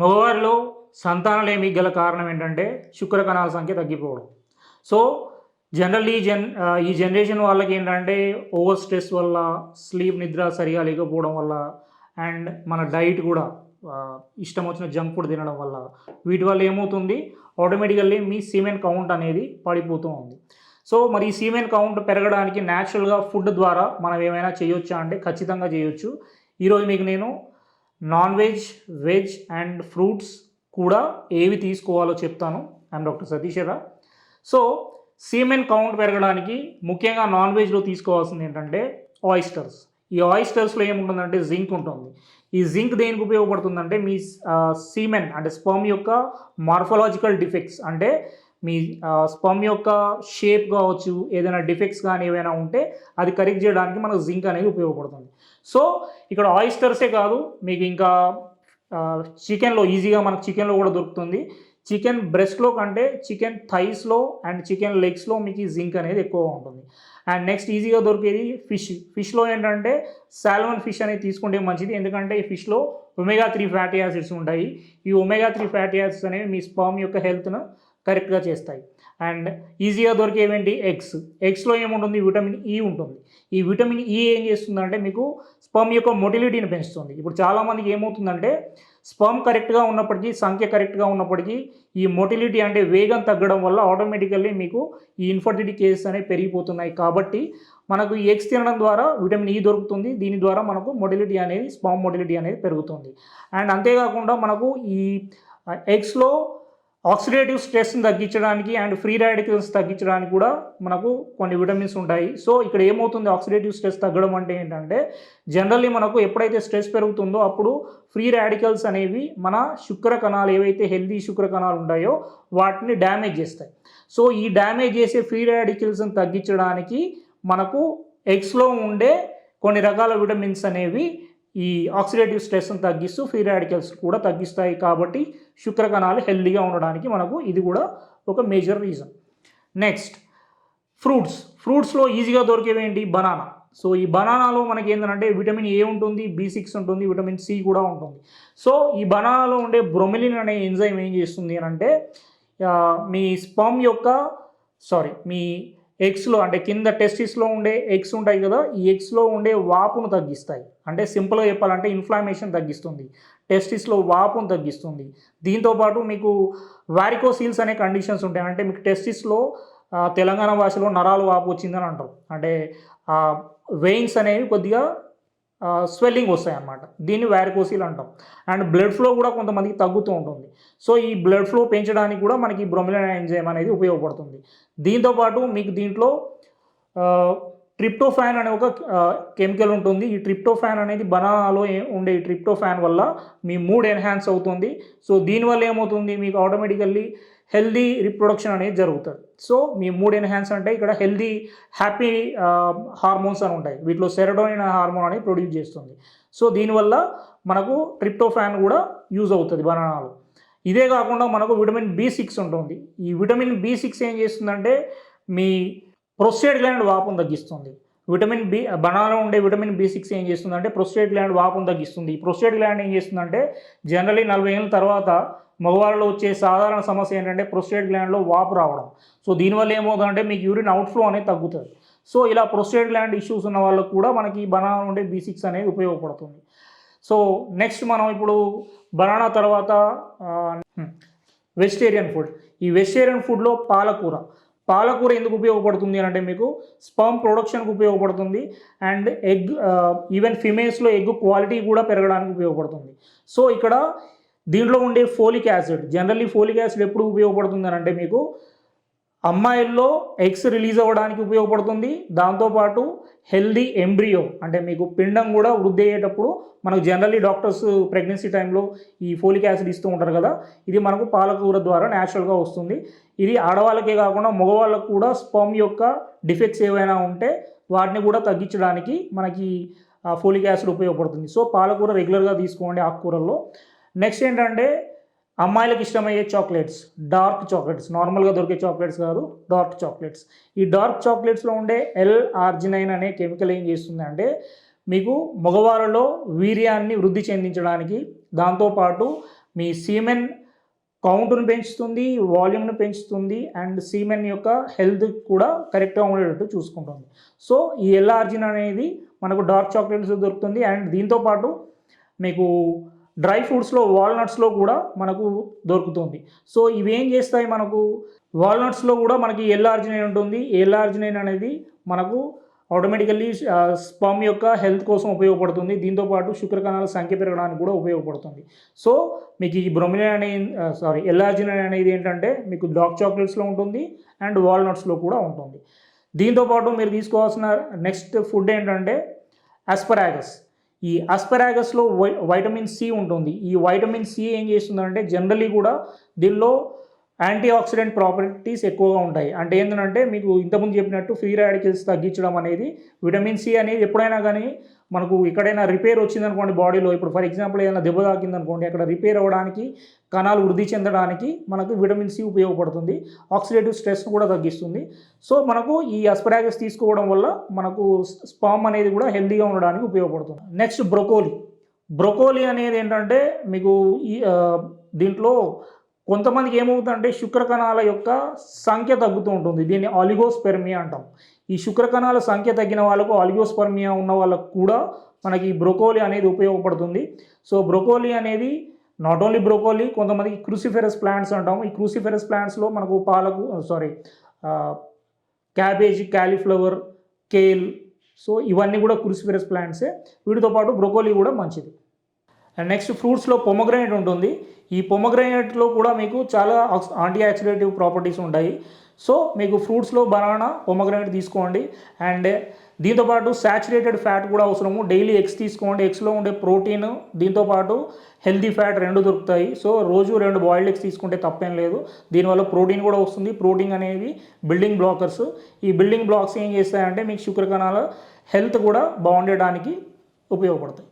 మగవారిలో సంతానలేమి గల కారణం ఏంటంటే శుక్రకణాల సంఖ్య తగ్గిపోవడం. సో జనరల్లీ జన్ ఈ జనరేషన్ వాళ్ళకి ఏంటంటే ఓవర్ స్ట్రెస్ వల్ల స్లీప్ నిద్ర సరిగా లేకపోవడం వల్ల అండ్ మన డైట్ కూడా ఇష్టం వచ్చిన జంక్ ఫుడ్ తినడం వల్ల వీటి వల్ల ఏమవుతుంది? ఆటోమేటికల్లీ మీ సీమెన్ కౌంట్ అనేది పడిపోతూ ఉంది. సో మరి ఈ సీమెన్ కౌంట్ పెరగడానికి న్యాచురల్గా ఫుడ్ ద్వారా మనం ఏమైనా చేయొచ్చా అంటే ఖచ్చితంగా చేయొచ్చు. ఈరోజు మీకు నేను non veg veg and fruits కూడా ఏవి తీసుకోవాలో చెప్తాను. I'm doctor Satishwara so semen count పెరగడానికి ముఖ్యంగా నాన్ వెజ్లో తీసుకోవాల్సింది ఏంటంటే ఆయిస్టర్స్. ఈ ఆయిస్టర్స్లో ఏముంటుందంటే జింక్ ఉంటుంది. ఈ జింక్ దేనికి ఉపయోగపడుతుందంటే మీ సీమెన్ అంటే స్పర్మ్ యొక్క మార్ఫలాజికల్ డిఫెక్ట్స్ అంటే మీ స్పర్మ్ యొక్క షేప్ కావచ్చు ఏదైనా డిఫెక్ట్స్ కానీ ఏవైనా ఉంటే అది కరెక్ట్ చేయడానికి మనకు జింక్ అనేది ఉపయోగపడుతుంది. సో ఇక్కడ ఆయిస్టర్సే కాదు మీకు ఇంకా చికెన్లో ఈజీగా మనకు చికెన్లో కూడా దొరుకుతుంది. చికెన్ బ్రెస్ట్లో కంటే చికెన్ థైస్లో అండ్ చికెన్ లెగ్స్లో మీకు ఈ జింక్ అనేది ఎక్కువగా ఉంటుంది. అండ్ నెక్స్ట్ ఈజీగా దొరికేది ఫిష్. ఫిష్లో ఏంటంటే సాల్మన్ ఫిష్ అనేది తీసుకుంటే మంచిది. ఎందుకంటే ఈ ఫిష్లో ఒమేగా త్రీ ఫ్యాటీ యాసిడ్స్ ఉంటాయి. ఈ ఒమేగా త్రీ ఫ్యాటీ యాసిడ్స్ అనేవి మీ స్పర్మ్ యొక్క హెల్త్ను కరెక్ట్గా చేస్తాయి. అండ్ ఈజీగా దొరికేవేంటి ఎగ్స్. ఎగ్స్లో ఏముంటుంది? విటమిన్ ఈ ఉంటుంది. ఈ విటమిన్ ఈ ఏం చేస్తుందంటే మీకు స్పమ్ యొక్క మొటిలిటీని పెంచుతుంది. ఇప్పుడు చాలామందికి ఏమవుతుందంటే స్పమ్ కరెక్ట్గా ఉన్నప్పటికీ సంఖ్య కరెక్ట్గా ఉన్నప్పటికీ ఈ మొటిలిటీ అంటే వేగం తగ్గడం వల్ల ఆటోమేటికల్లీ మీకు ఈ ఇన్ఫర్టిలిటీ కేసెస్ అనేవి పెరిగిపోతున్నాయి. కాబట్టి మనకు ఈ ఎగ్స్ తినడం ద్వారా విటమిన్ ఈ దొరుకుతుంది. దీని ద్వారా మనకు మొటిలిటీ అనేది స్పర్మ్ మొటిలిటీ అనేది పెరుగుతుంది. అండ్ అంతేకాకుండా మనకు ఈ ఎగ్స్లో ఆక్సిడేటివ్ స్ట్రెస్ని తగ్గించడానికి అండ్ ఫ్రీ రాడికల్స్ తగ్గించడానికి కూడా మనకు కొన్ని విటమిన్స్ ఉంటాయి. సో ఇక్కడ ఏమవుతుంది? ఆక్సిడేటివ్ స్ట్రెస్ తగ్గడం అంటే ఏంటంటే జనరల్లీ మనకు ఎప్పుడైతే స్ట్రెస్ పెరుగుతుందో అప్పుడు ఫ్రీ రాడికల్స్ అనేవి మన శుక్ర కణాలు ఏవైతే హెల్దీ శుక్ర కణాలు ఉంటాయో వాటిని డ్యామేజ్ చేస్తాయి. సో ఈ డ్యామేజ్ చేసే ఫ్రీ రాడికల్స్ని తగ్గించడానికి మనకు ఎగ్స్లో ఉండే కొన్ని రకాల విటమిన్స్ అనేవి ఈ ఆక్సిడేటివ్ స్ట్రెస్ని తగ్గిస్తూ ఫ్రీ రాడికల్స్ కూడా తగ్గిస్తాయి కాబట్టి శుక్ర కణాలు హెల్దీగా ఉండడానికి మనకు ఇది కూడా ఒక మేజర్ రీజన్ నెక్స్ట్ ఫ్రూట్స్ ఫ్రూట్స్లో ఈజీగా దొరికేవి ఏంటి? బనానా సో ఈ బనానాలో మనకి ఏంటంటే విటమిన్ ఏ ఉంటుంది బి సిక్స్ ఉంటుంది విటమిన్ సి కూడా ఉంటుంది. సో ఈ బనానాలో ఉండే బ్రొమిలిన్ అనే ఎంజైమ్ ఏం చేస్తుంది అని అంటే మీ స్పమ్ యొక్క సారీ మీ ఎగ్స్లో అంటే కింద టెస్టిస్లో ఉండే ఎగ్స్ ఉంటాయి కదా ఈ ఎగ్స్లో ఉండే వాపును తగ్గిస్తాయి. అంటే సింపుల్గా చెప్పాలంటే ఇన్ఫ్లామేషన్ తగ్గిస్తుంది. టెస్టిస్లో వాపును తగ్గిస్తుంది. దీంతోపాటు మీకు వారికోసీల్స్ అనే కండిషన్స్ ఉంటాయి. అంటే మీకు టెస్టిస్లో తెలంగాణ భాషలో నరాలు వాపు వచ్చిందని అంటారు. అంటే వెయిన్స్ అనేవి కొద్దిగా స్వెల్లింగ్ వస్తాయి అన్నమాట దీన్ని వ్యారికోసీలు అంటాం. అండ్ బ్లడ్ ఫ్లో కూడా కొంతమందికి తగ్గుతూ ఉంటుంది. సో ఈ బ్లడ్ ఫ్లో పెంచడానికి కూడా మనకి బ్రొమిలిన్ ఎంజైమ్ అనేది ఉపయోగపడుతుంది. దీంతోపాటు మీకు దీంట్లో ట్రిప్టోఫాన్ అనే ఒక కెమికల్ ఉంటుంది. ఈ ట్రిప్టోఫాన్ అనేది బనానాలో ఉండే ఈ ట్రిప్టోఫాన్ వల్ల మీ మూడ్ ఎన్హాన్స్ అవుతుంది. సో దీనివల్ల ఏమవుతుంది? మీకు ఆటోమేటికల్లీ హెల్దీ రిప్రొడక్షన్ అనేది జరుగుతుంది. సో మీ మూడ్ ఎన్హాన్స్ అంటే ఇక్కడ హెల్దీ హ్యాపీ హార్మోన్స్ అని ఉంటాయి. వీటిలో సెరడోనిన్ హార్మోన్ అనేది ప్రొడ్యూస్ చేస్తుంది. సో దీనివల్ల మనకు ట్రిప్టోఫాన్ కూడా యూజ్ అవుతుంది బనానాలు. ఇదే కాకుండా మనకు విటమిన్ బి సిక్స్ ఉంటుంది. ఈ విటమిన్ బి సిక్స్ ఏం చేస్తుందంటే మీ ప్రొస్టేట్ గ్లాండ్ వాపును తగ్గిస్తుంది. విటమిన్ బి బనాలో ఉండే విటమిన్ బి సిక్స్ ఏం చేస్తుందంటే ప్రొస్టేట్ గ్లాండ్ వాపును తగ్గిస్తుంది. ఈ ప్రొస్టేట్ గ్లాండ్ ఏం చేస్తుందంటే జనరలీ నలభై ఏళ్ళ తర్వాత మగవాళ్ళలో వచ్చే సాధారణ సమస్య ఏంటంటే ప్రొస్టేట్ గ్లాండ్లో వాపు రావడం. సో దీనివల్ల ఏమవుతుందంటే మీకు యూరిన్ అవుట్ఫ్లో అనేది తగ్గుతుంది. సో ఇలా ప్రొస్టేట్ గ్లాండ్ ఇష్యూస్ ఉన్న వాళ్ళకు కూడా మనకి బనానా ఉండే బి సిక్స్ అనేది ఉపయోగపడుతుంది. సో నెక్స్ట్ మనం ఇప్పుడు బనానా తర్వాత వెజిటేరియన్ ఫుడ్ ఈ వెజిటేరియన్ ఫుడ్లో పాలకూర. పాలకూర ఎందుకు ఉపయోగపడుతుంది అని అంటే మీకు స్పర్మ్ ప్రొడక్షన్కి ఉపయోగపడుతుంది అండ్ ఎగ్ ఈవెన్ ఫిమేల్స్లో ఎగ్ క్వాలిటీ కూడా పెరగడానికి ఉపయోగపడుతుంది. సో ఇక్కడ దీంట్లో ఉండే folic acid generally folic acid ఎప్పుడు ఉపయోగపడుతుంది అని అంటే మీకు అమ్మాయిల్లో ఎగ్స్ రిలీజ్ అవ్వడానికి ఉపయోగపడుతుంది. దాంతోపాటు హెల్దీ ఎంబ్రియో అంటే మీకు పిండం కూడా వృద్ధి అయ్యేటప్పుడు మనకు జనరల్లీ డాక్టర్స్ ప్రెగ్నెన్సీ టైంలో ఈ ఫోలిక్ యాసిడ్ ఇస్తూ ఉంటారు కదా ఇది మనకు పాలకూర ద్వారా న్యాచురల్గా వస్తుంది. ఇది ఆడవాళ్ళకే కాకుండా మగవాళ్ళకు కూడా స్పమ్ యొక్క డిఫెక్ట్స్ ఏవైనా ఉంటే వాటిని కూడా తగ్గించడానికి మనకి ఫోలిక్ యాసిడ్ ఉపయోగపడుతుంది. సో పాలకూర రెగ్యులర్గా తీసుకోండి ఆకుకూరల్లో. నెక్స్ట్ ఏంటంటే అమ్మాయిలకు ఇష్టమయ్యే చాక్లెట్స్ డార్క్ చాక్లెట్స్. నార్మల్గా దొరికే చాక్లెట్స్ కాదు డార్క్ చాక్లెట్స్. ఈ డార్క్ చాక్లెట్స్లో ఉండే ఎల్ ఆర్జినైన్ అనే కెమికల్ ఏం చేస్తుంది అంటే మీకు మగవారిలో వీర్యాన్ని వృద్ధి చెందించడానికి దాంతోపాటు మీ సీమెన్ కౌంట్ను పెంచుతుంది వాల్యూమ్ను పెంచుతుంది అండ్ సీమెన్ యొక్క హెల్త్ కూడా కరెక్ట్గా ఉండేటట్టు చూసుకుంటుంది. సో ఈ ఎల్ ఆర్జిన్ అనేది మనకు డార్క్ చాక్లెట్స్ దొరుకుతుంది అండ్ దీంతోపాటు మీకు డ్రై ఫ్రూట్స్లో వాల్నట్స్లో కూడా మనకు దొరుకుతుంది. సో ఇవి ఏం చేస్తాయి మనకు? వాల్నట్స్లో కూడా మనకి ఎల్ఆర్జినైన్ ఉంటుంది. ఎల్ఆర్జినైన్ అనేది మనకు ఆటోమేటికల్లీ స్పమ్ యొక్క హెల్త్ కోసం ఉపయోగపడుతుంది. దీంతోపాటు శుక్ర కణాల సంఖ్య పెరగడానికి కూడా ఉపయోగపడుతుంది. సో మీకు ఈ బ్రొమిలిన్ అనే సారీ ఎల్ఆర్జినైన్ అనేది ఏంటంటే మీకు డార్క్ చాక్లెట్స్లో ఉంటుంది అండ్ వాల్నట్స్లో కూడా ఉంటుంది. దీంతోపాటు మీరు తీసుకోవాల్సిన నెక్స్ట్ ఫుడ్ ఏంటంటే అస్పరాగస్ ఈ అస్పరాగస్లో వై వైటమిన్ సి ఉంటుంది. ఈ వైటమిన్ సి ఏం చేస్తుందంటే జనరలీ కూడా దీనిలో యాంటీ ఆక్సిడెంట్ ప్రాపర్టీస్ ఎక్కువగా ఉంటాయి. అంటే ఏంటంటే మీకు ఇంతకుముందు చెప్పినట్టు ఫ్రీ రాడికల్స్ తగ్గించడం అనేది విటమిన్ సి అనేది ఎప్పుడైనా కానీ మనకు ఎక్కడైనా రిపేర్ వచ్చిందనుకోండి బాడీలో. ఇప్పుడు ఫర్ ఎగ్జాంపుల్ ఏదైనా దెబ్బ తాకిందనుకోండి అక్కడ రిపేర్ అవ్వడానికి కణాలు వృద్ధి చెందడానికి మనకు విటమిన్ సి ఉపయోగపడుతుంది. ఆక్సిడేటివ్ స్ట్రెస్ కూడా తగ్గిస్తుంది. సో మనకు ఈ అస్పరాగస్ తీసుకోవడం వల్ల మనకు స్పామ్ అనేది కూడా హెల్తీగా ఉండడానికి ఉపయోగపడుతుంది. Next broccoli. బ్రొకోలీ అనేది ఏంటంటే మీకు ఈ దీంట్లో కొంతమందికి ఏమవుతుందంటే శుక్ర కణాల యొక్క సంఖ్య తగ్గుతూ ఉంటుంది. దీన్ని ఆలిగోస్పెర్మియా అంటాం. ఈ శుక్ర కణాల సంఖ్య తగ్గిన వాళ్ళకు ఆలిగోస్పెర్మియా ఉన్న వాళ్ళకు కూడా మనకి బ్రోకోలీ అనేది ఉపయోగపడుతుంది. సో బ్రోకోలీ అనేది నాట్ ఓన్లీ బ్రోకోలీ కొంతమందికి క్రూసిఫెరస్ ప్లాంట్స్ అంటాం ఈ క్రూసిఫెరస్ ప్లాంట్స్లో మనకు పాలకు sorry cabbage cauliflower kale so ఇవన్నీ కూడా క్రూసిఫెరస్ ప్లాంట్సే. వీటితో పాటు బ్రోకోలీ కూడా మంచిది. అండ్ నెక్స్ట్ ఫ్రూట్స్లో పొమగ్రనేట్ ఉంటుంది. ఈ పొమగ్రనేట్లో కూడా మీకు చాలా యాంటీ ఆక్సిడేటివ్ ప్రాపర్టీస్ ఉంటాయి. సో మీకు ఫ్రూట్స్లో బనానా పొమగ్రనేట్ తీసుకోండి. అండ్ దీంతోపాటు శాచురేటెడ్ ఫ్యాట్ కూడా అవసరము. డైలీ ఎగ్స్ తీసుకోండి. ఎగ్స్లో ఉండే ప్రోటీన్ దీంతోపాటు హెల్తీ ఫ్యాట్ రెండు దొరుకుతాయి. సో రోజు రెండు బాయిల్డ్ ఎగ్స్ తీసుకుంటే తప్పేం లేదు. దీనివల్ల ప్రోటీన్ కూడా వస్తుంది. ప్రోటీన్ అనేది బిల్డింగ్ బ్లాకర్స్. ఈ బిల్డింగ్ బ్లాక్స్ ఏం చేస్తాయంటే మీకు శుక్రకణాల హెల్త్ కూడా బాగుండడానికి ఉపయోగపడతాయి.